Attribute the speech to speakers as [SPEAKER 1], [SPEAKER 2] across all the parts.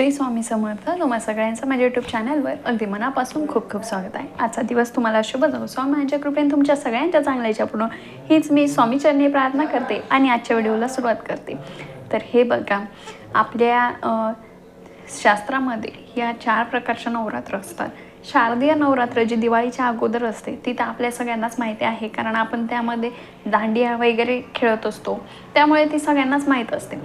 [SPEAKER 1] श्री स्वामी समर्थ तुम्हा सगळ्यांचं माझ्या यूट्यूब चॅनलवर अगदी मनापासून खूप खूप स्वागत आहे. आजचा दिवस तुम्हाला शुभ जाऊ स्वामी माझ्या कृपेने तुमच्या सगळ्यांच्या चांगल्याच्या पूर्ण हीच मी स्वामीचरणी प्रार्थना करते आणि आजच्या व्हिडिओला सुरुवात करते. तर हे बघा आपल्या शास्त्रामध्ये या चार प्रकारच्या नवरात्र असतात. शारदीय नवरात्र जी दिवाळीच्या अगोदर असते ती तर आपल्या सगळ्यांनाच माहिती आहे कारण आपण त्यामध्ये दांडिया वगैरे खेळत असतो. त्यामुळे ती सगळ्यांनाच माहीत असते.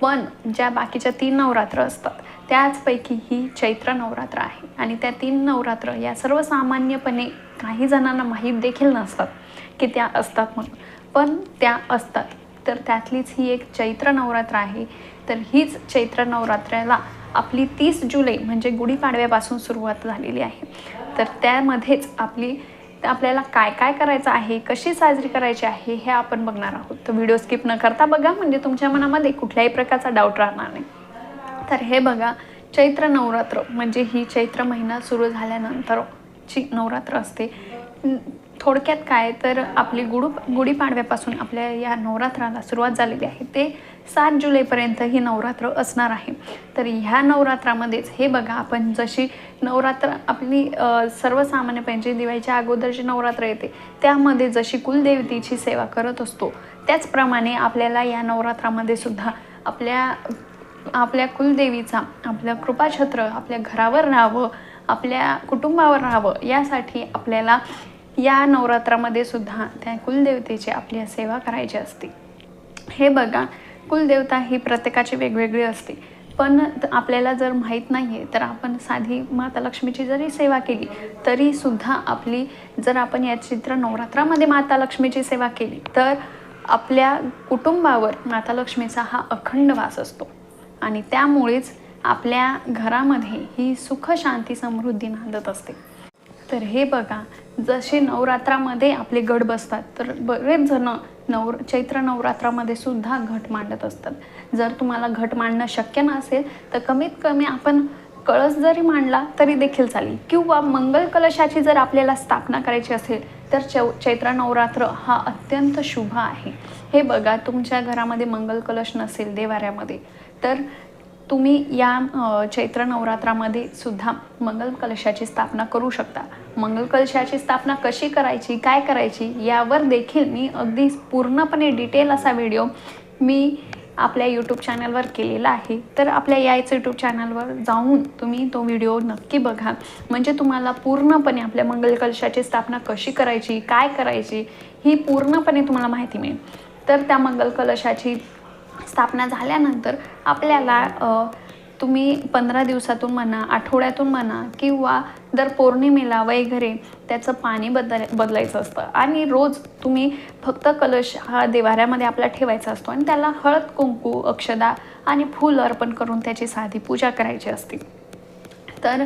[SPEAKER 1] पण ज्या बाकीच्या तीन नवरात्र असतात त्याचपैकी ही चैत्र नवरात्र आहे. आणि त्या तीन नवरात्र या सर्वसामान्यपणे काही जणांना माहीत देखील नसतात की त्या असतात म्हणून. पण त्या असतात. तर त्यातलीच ही एक चैत्र नवरात्र आहे. तर हीच चैत्र नवरात्राला आपली तीस जुलै म्हणजे गुढीपाडव्यापासून सुरुवात झालेली आहे. तर त्यामध्येच आपली आपल्याला काय काय करायचं आहे कशी साजरी करायची आहे हे आपण बघणार आहोत. तर व्हिडिओ स्किप न करता बघा म्हणजे तुमच्या मनामध्ये कुठल्याही प्रकारचा डाऊट राहणार नाही. तर हे बघा चैत्र नवरात्र म्हणजे ही चैत्र महिना सुरू झाल्यानंतरची नवरात्र असते. थोडक्यात काय तर आपली गुडू गुढीपाडव्यापासून आपल्या या नवरात्राला सुरुवात झालेली आहे. ते सात जुलैपर्यंत ही नवरात्र असणार आहे. तर ह्या नवरात्रामध्येच हे बघा आपण जशी नवरात्र आपली सर्वसामान्य सर्वसामान्यपणे दिवाळीच्या अगोदर जी नवरात्र येते त्यामध्ये जशी कुलदेवतेची सेवा करत असतो त्याचप्रमाणे आपल्याला या नवरात्रामध्ये सुद्धा आपल्या आपल्या कुलदेवीचा आपलं कृपाछत्र आपल्या घरावर राहावं आपल्या कुटुंबावर राहावं यासाठी आपल्याला या नवरात्रामध्ये सुद्धा त्या कुलदेवतेची आपली सेवा करायची असते. हे बघा कुलदेवता ही प्रत्येकाची वेगवेगळी असते. पण आपल्याला जर माहीत नाही आहे तर आपण साधी माता लक्ष्मीची जरी सेवा केली तरी सुद्धा आपली जर आपण या चित्र नवरात्रामध्ये माता लक्ष्मीची सेवा केली तर आपल्या कुटुंबावर माता लक्ष्मीचा हा अखंड वास असतो. आणि त्यामुळेच आपल्या घरामध्ये ही सुख शांती समृद्धी नांदत असते. तर हे बघा जसे नवरात्रामध्ये आपले गड बसतात तर बरेच जण नवर चैत्र नवरात्रामध्ये सुद्धा घट मांडत असतात. जर तुम्हाला घट मांडणं शक्य नसेल तर कमीत कमी आपण कळस जरी मांडला तरी देखील चालेल. किंवा मंगल कलशाची जर आपल्याला स्थापना करायची असेल तर चौ चैत्र नवरात्र हा अत्यंत शुभ आहे. हे बघा तुमच्या घरामध्ये मंगल कलश नसेल देवाऱ्यामध्ये तर तुम्ही या चैत्र नवरात्रामध्ये सुद्धा मंगल कलशाची स्थापना करू शकता. मंगल कलशाची स्थापना कशी करायची काय करायची यावर देखील मी अगदी पूर्णपणे डिटेल असा व्हिडिओ मी आपल्या यूट्यूब चॅनलवर केलेला आहे तर आपल्या याच यूट्यूब चॅनलवर जाऊन तुम्ही तो व्हिडिओ नक्की बघा. म्हणजे तुम्हाला पूर्णपणे आपल्या मंगल कलशाची स्थापना कशी करायची काय करायची ही पूर्णपणे तुम्हाला माहिती मिळेल. तर त्या मंगल कलशाची स्थापना झाल्यानंतर आपल्याला तुम्ही पंधरा दिवसातून म्हणा आठवड्यातून म्हणा किंवा दर पौर्णिमेला वगैरे त्याचं पाणी बदल बदलायचं असतं. आणि रोज तुम्ही फक्त कलश हा देवाऱ्यामध्ये आपला ठेवायचा असतो आणि त्याला हळद कुंकू अक्षदा आणि फूल अर्पण करून त्याची साधी पूजा करायची असते. तर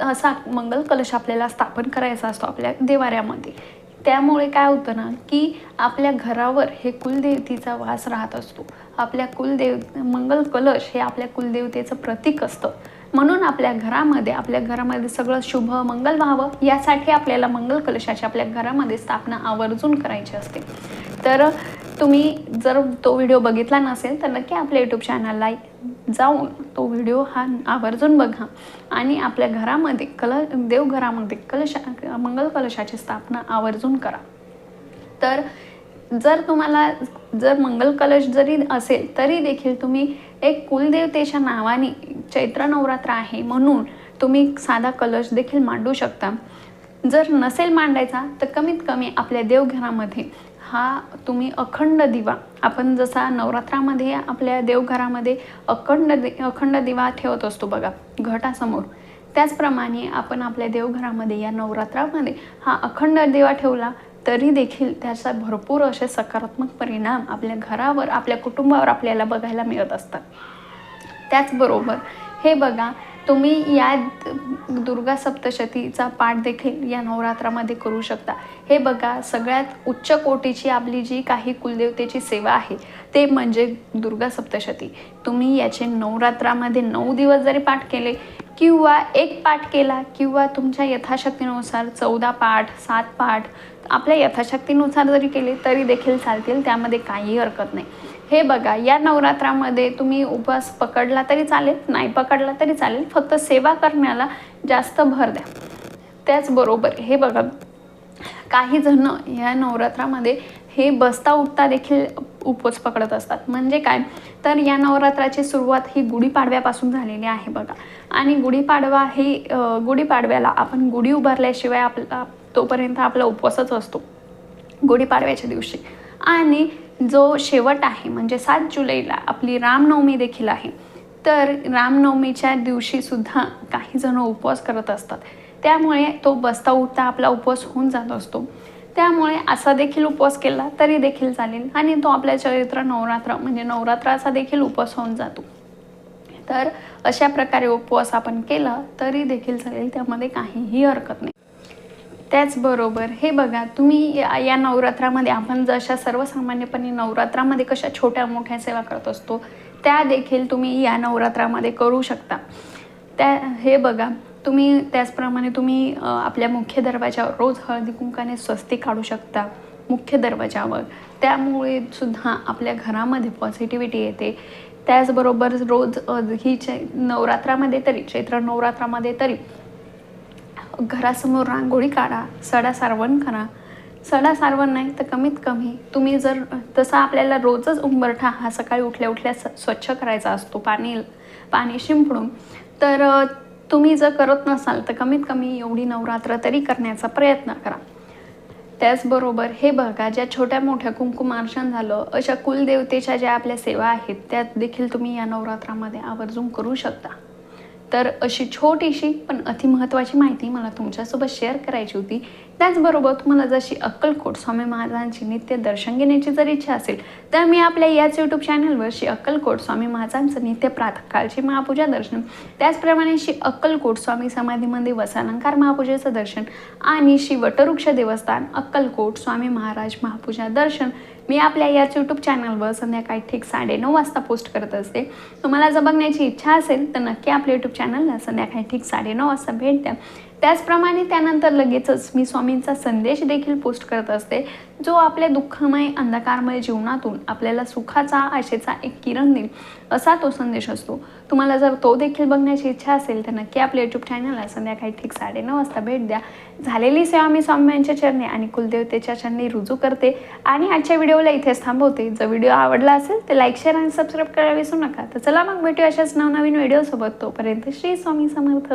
[SPEAKER 1] असा मंगल कलश आपल्याला स्थापन करायचा असतो आपल्या देवाऱ्यामध्ये त्यामुळे काय होतं ना की आपल्या घरावर हे कुलदेवतीचा वास राहत असतो. आपल्या कुलदेव मंगल कलश हे आपल्या कुलदेवतेचं प्रतीक असतं. म्हणून आपल्या घरामध्ये आपल्या घरामध्ये सगळं शुभ मंगल व्हावं यासाठी आपल्याला मंगल कलशाची आपल्या घरामध्ये स्थापना आवर्जून करायची असते. तर तुम्ही जर तो व्हिडिओ बघितला नसेल तर नक्की आपल्या यूट्यूब चॅनलला जाऊन तो व्हिडिओ हा आवर्जून बघा. आणि आपल्या घरामध्ये कल देवघरामध्ये कलशा मंगल कलशाची स्थापना आवर्जून करा. तर जर तुम्हाला जर मंगल कलश जरी असेल तरी देखील तुम्ही एक कुलदेवतेच्या नावाने चैत्र नवरात्र आहे म्हणून तुम्ही साधा कलश देखील मांडू शकता. जर नसेल मांडायचा तर कमीत कमी आपल्या देवघरामध्ये हा तुम्ही अखंड दिवा. आपण जसा नवरात्रामध्ये आपल्या देवघरामध्ये अखंड दि अखंड दिवा ठेवत असतो बघा घटासमोर. त्याचप्रमाणे आपण आपल्या देवघरामध्ये या नवरात्रामध्ये हा अखंड दिवा ठेवला तरी देखील त्याचा भरपूर असे सकारात्मक परिणाम आपल्या घरावर आपल्या कुटुंबावर आपल्याला बघायला मिळत असतात. त्याचबरोबर हे बघा तुम्ही या दुर्गा सप्तशतीचा पाठ देखील या नवरात्रामध्ये करू शकता. हे बघा सगळ्यात उच्च कोटीची आपली जी काही कुलदेवतेची सेवा आहे ते म्हणजे दुर्गा सप्तशती. तुम्ही याचे नवरात्रामध्ये नऊ दिवस जरी पाठ केले किंवा एक पाठ केला किंवा तुमच्या यथाशक्तीनुसार चौदा पाठ सात पाठ आपल्या यथाशक्तीनुसार जरी केले तरी देखील चालतील त्यामध्ये काही हरकत नाही. हे बघा या नवरात्रामध्ये तुम्ही उपवास पकडला तरी चालेल नाही पकडला तरी चालेल फक्त सेवा करण्याला जास्त भर द्या. त्याचबरोबर हे बघा काही जण या नवरात्रामध्ये हे बसता उठता देखील उपवास पकडत असतात. म्हणजे काय? तर या नवरात्राची सुरुवात ही गुढीपाडव्यापासून झालेली आहे बघा. आणि गुढीपाडवा ही गुढीपाडव्याला आपण गुढी उभारल्याशिवाय आपला तोपर्यंत आपला उपवासच असतो. गुढीपाडव्याच्या दिवशी. आणि जो शेवट आहे म्हणजे सात जुलैला आपली रामनवमी देखील आहे तर रामनवमीच्या दिवशीसुद्धा काही जण उपवास करत असतात. त्यामुळे तो बसता उठता आपला उपवास होऊन जात असतो. त्यामुळे असा देखील उपवास केला तरी देखील चालेल आणि तो आपल्या चरित्र नवरात्र म्हणजे नवरात्राचा देखील उपवास होऊन जातो. तर अशा प्रकारे उपवास आपण केला तरी देखील चालेल त्यामध्ये काहीही हरकत नाही. त्याचबरोबर हे बघा तुम्ही या या नवरात्रामध्ये आपण जशा सर्वसामान्यपणे नवरात्रामध्ये कशा छोट्या मोठ्या सेवा करत असतो त्या देखील तुम्ही या नवरात्रामध्ये करू शकता. त्या हे बघा तुम्ही त्याचप्रमाणे तुम्ही आपल्या मुख्य दरवाजावर रोज हळदी कुंकाने स्वस्ती काढू शकता मुख्य दरवाजावर त्यामुळे सुद्धा आपल्या घरामध्ये पॉझिटिव्हिटी येते. त्याचबरोबर रोज ही चै नवरात्रामध्ये तरी चैत्र नवरात्रामध्ये तरी घरासमोर रांगोळी काढा सडा सारवण करा. सडा सारवण नाही तर कमीत कमी तुम्ही जर तसा आपल्याला रोजच उंबरठा हा सकाळी उठल्या उठल्या स- स्वच्छ करायचा असतो पाणी पाणी शिंपडून. तर तुम्ही जर करत नसाल तर कमीत कमी एवढी नवरात्र तरी करण्याचा प्रयत्न करा. त्याचबरोबर हे बघा ज्या छोट्या मोठ्या कुंकुमार्चन झालं अशा कुलदेवतेच्या ज्या आपल्या सेवा आहेत त्यात देखील तुम्ही या नवरात्रामध्ये आवर्जून करू शकता. तर अशी छोटीशी पण अतिमहत्त्वाची माहिती मला तुमच्यासोबत शेअर करायची होती. त्याचबरोबर तुम्हाला जशी अक्कलकोट स्वामी महाराजांची नित्य दर्शन घेण्याची जर इच्छा असेल तर मी आपल्या याच यूट्यूब चॅनलवर श्री अक्कलकोट स्वामी महाराजांचं नित्य प्रातकाळची महापूजा दर्शन त्याचप्रमाणे श्री अक्कलकोट स्वामी समाधी मंदिर वसालंकार महापूजेचं दर्शन आणि श्री वटवृक्ष देवस्थान अक्कलकोट स्वामी महाराज महापूजा दर्शन मी आपल्या याच यूट्यूब चॅनलवर संध्याकाळी ठीक साडेनऊ वाजता पोस्ट करत असते. तुम्हाला जर बघण्याची इच्छा असेल तर नक्की आपल्या यूट्यूब चॅनलला संध्याकाळी ठीक साडेनऊ वाजता भेट द्या. त्याचप्रमाणे त्यानंतर लगेचच मी स्वामींचा संदेश देखील पोस्ट करत असते जो आपल्या दुःखमय अंधकारमय जीवनातून आपल्याला सुखाचा आशेचा एक किरण देईल असा तो संदेश असतो. तुम्हाला जर तो देखील बघण्याची इच्छा असेल तर नक्की आपल्या यूट्यूब चॅनलला संध्याकाळी ठीक साडेनऊ वाजता भेट द्या. झालेली सेवा मी स्वामींच्या चरणी आणि कुलदेवतेच्या चरणी रुजू करते आणि आजच्या व्हिडिओला इथेच थांबवते. जर व्हिडिओ आवडला असेल तर लाईक शेअर आणि सबस्क्राईब करायला विसरू नका. तर चला मग भेटू अशाच नवनवीन व्हिडिओसोबत. तोपर्यंत श्री स्वामी समर्थ.